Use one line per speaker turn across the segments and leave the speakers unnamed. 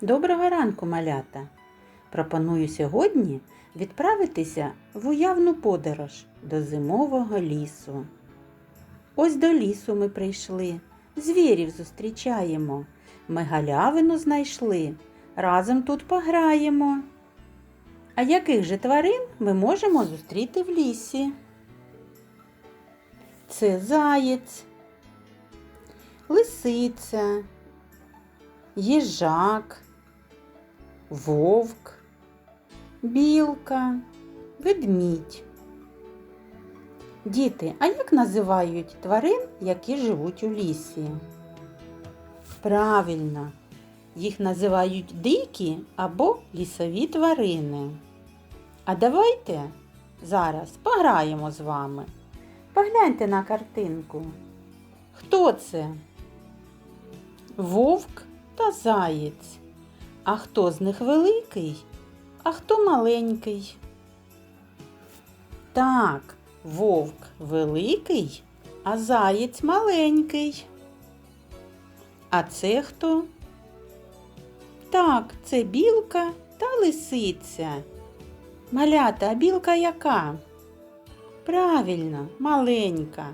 Доброго ранку, малята! Пропоную сьогодні відправитися в уявну подорож до зимового лісу. Ось до лісу ми прийшли, звірів зустрічаємо. Ми галявину знайшли, разом тут пограємо. А яких же тварин ми можемо зустріти в лісі? Це заєць, лисиця, їжак, вовк, білка, ведмідь. Діти, а як називають тварин, які живуть у лісі? Правильно, їх називають дикі або лісові тварини. А давайте зараз пограємо з вами. Погляньте на картинку. Хто це? Вовк та заєць. А хто з них великий, а хто маленький? Так, вовк великий, а заєць маленький. А це хто? Так, це білка та лисиця. Малята, а білка яка? Правильно, маленька,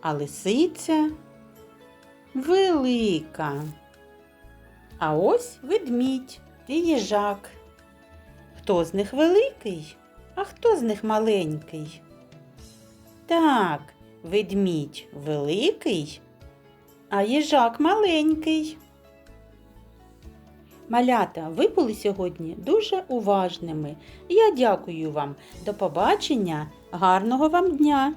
а лисиця велика. А ось ведмідь і їжак. Хто з них великий, а хто з них маленький? Так, ведмідь великий, а їжак маленький. Малята, ви були сьогодні дуже уважними. Я дякую вам. До побачення, гарного вам дня!